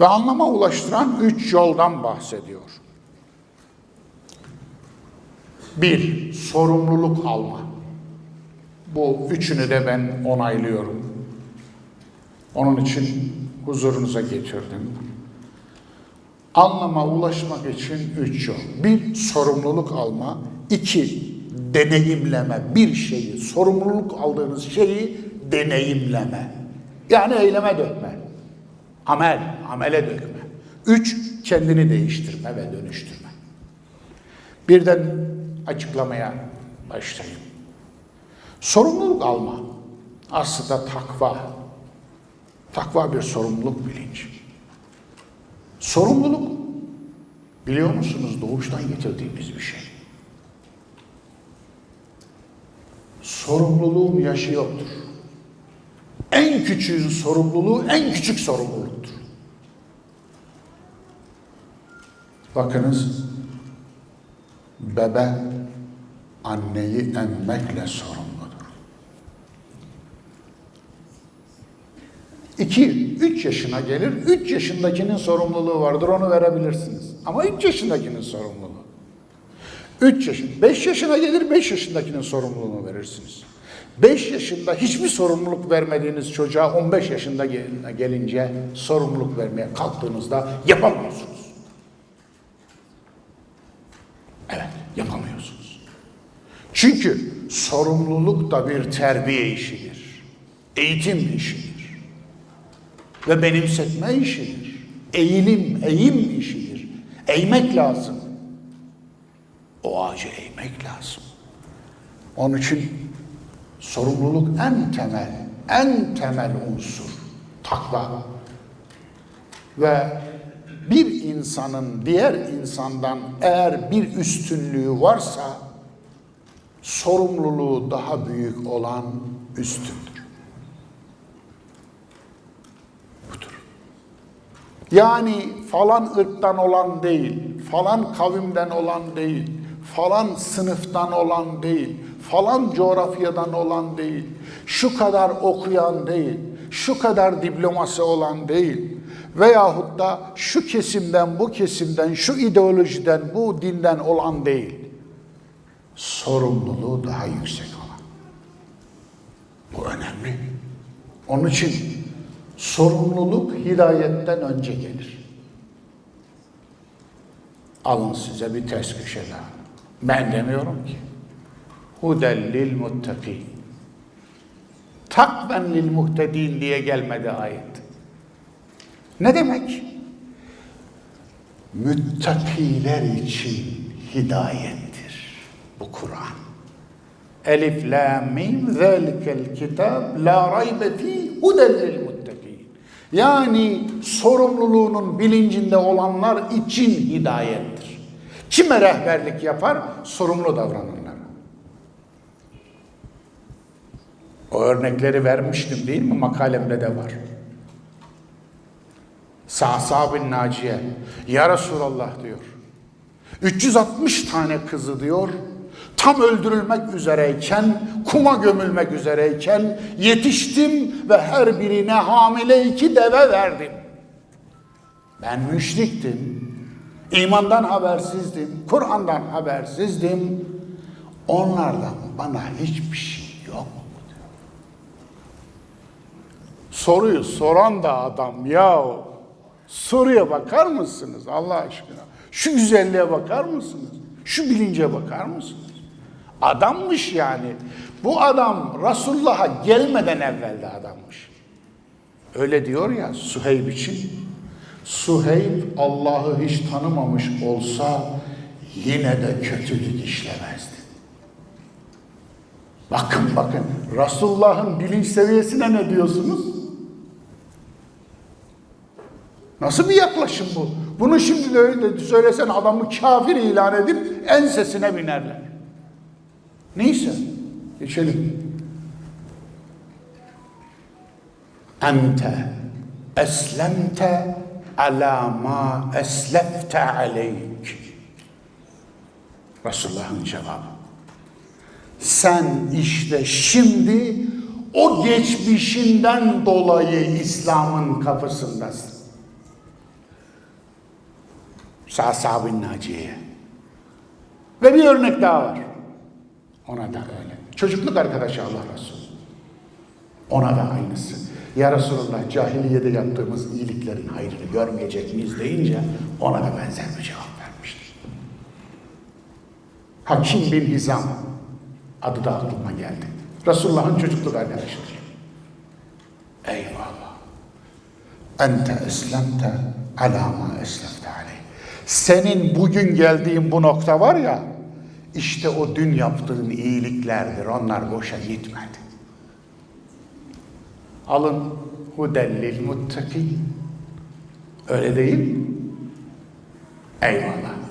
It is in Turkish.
Ve anlama ulaştıran üç yoldan bahsediyor. Bir, sorumluluk alma. Bu üçünü de ben onaylıyorum. Onun için huzurunuza getirdim. Anlama ulaşmak için üç yol. Bir, sorumluluk alma. İki, deneyimleme. Bir şeyi, sorumluluk aldığınız şeyi deneyimleme. Yani eyleme dökme. Amel, amele dökme. Üç, kendini değiştirme ve dönüştürme. Birden açıklamaya başlayayım. Sorumluluk alma. Aslında takva. Takva bir sorumluluk bilinci. Sorumluluk biliyor musunuz doğuştan getirdiğimiz bir şey. Sorumluluğun yaşı yoktur. En küçüğün sorumluluğu en küçük sorumluluktur. Bakınız bebe anneyi emmekle sorumludur. İki, üç yaşına gelir, üç yaşındakinin sorumluluğu vardır, onu verebilirsiniz. Ama üç yaşındakinin sorumluluğu. Üç yaşın, beş yaşına gelir, beş yaşındakinin sorumluluğunu verirsiniz. Beş yaşında hiçbir sorumluluk vermediğiniz çocuğa 15 yaşında gel- gelince sorumluluk vermeye kalktığınızda yapamıyorsunuz. Evet, yapamıyorsunuz. Çünkü sorumluluk da bir terbiye işidir. Eğitim işidir. Ve benimsetme işidir. Eğilim, eğim işidir. Eğmek lazım. O ağacı eğmek lazım. Onun için sorumluluk en temel, en temel unsur. Takva. Ve bir insanın diğer insandan eğer bir üstünlüğü varsa sorumluluğu daha büyük olan üstündür. Budur. Yani falan ırktan olan değil, falan kavimden olan değil, falan sınıftan olan değil, falan coğrafyadan olan değil, şu kadar okuyan değil, şu kadar diploması olan değil veyahut da şu kesimden, bu kesimden, şu ideolojiden, bu dinden olan değil. Sorumluluğu daha yüksek olan. Bu önemli. Onun için sorumluluk hidayetten önce gelir. Alın size bir ters köşe. Ben demiyorum ki. Huden lil muttaki. Takven lil muhtedin diye gelmedi ayet. Ne demek? Müttakiler için hidayettir bu Kur'an. Elif, la, mim, zelikel kitab, la raybe fi, huden lil. Yani sorumluluğunun bilincinde olanlar için hidayettir. Kime rehberlik yapar? Sorumlu davrananlara. O örnekleri vermiştim değil mi? Makalemde de var. Sa'sa bin Naciye, Ya Resulallah diyor. 360 tane kızı diyor, tam öldürülmek üzereyken, kuma gömülmek üzereyken yetiştim ve her birine hamile iki deve verdim. Ben müşriktim, imandan habersizdim, Kur'an'dan habersizdim. Onlardan bana hiçbir şey yok mu diyor. Soruyu soran da adam yahu. Soruya bakar mısınız Allah aşkına? Şu güzelliğe bakar mısınız? Şu bilince bakar mısınız? Adammış yani. Bu adam Resulullah'a gelmeden evvel de adammış. Öyle diyor ya Suheyb için. Suheyb Allah'ı hiç tanımamış olsa yine de kötülük işlemezdi. Bakın bakın Resulullah'ın bilinç seviyesine ne diyorsunuz? Nasıl bir yaklaşım bu? Bunu şimdi de öyle söylesen adamı kafir ilan edip ensesine binerler. Neyse, geçelim. Ente eslemte ala ma eslefte aleyk. Resulullah'ın cevabı. Sen işte şimdi o geçmişinden dolayı İslam'ın kapısındasın. Sa'sa bin Naciye'ye. Ve bir örnek daha var. Ona da öyle. Çocukluk arkadaşı Allah Resulü. Ona da aynısı. Ya Resulallah cahiliyede yaptığımız iyiliklerin hayrını görmeyecek miyiz deyince ona da benzer bir cevap vermiştir. Hakim bin Hizam adı da aklıma geldi. Resulullah'ın çocukluk arkadaşıdır. Eyvallah. Ente eslemte ala ma eslefte aleyh. Senin bugün geldiğin bu nokta var ya, işte o dün yaptığın iyiliklerdir. Onlar boşa gitmedi. Alın hudellil muttakin. Öyle değil mi? Eyvallah.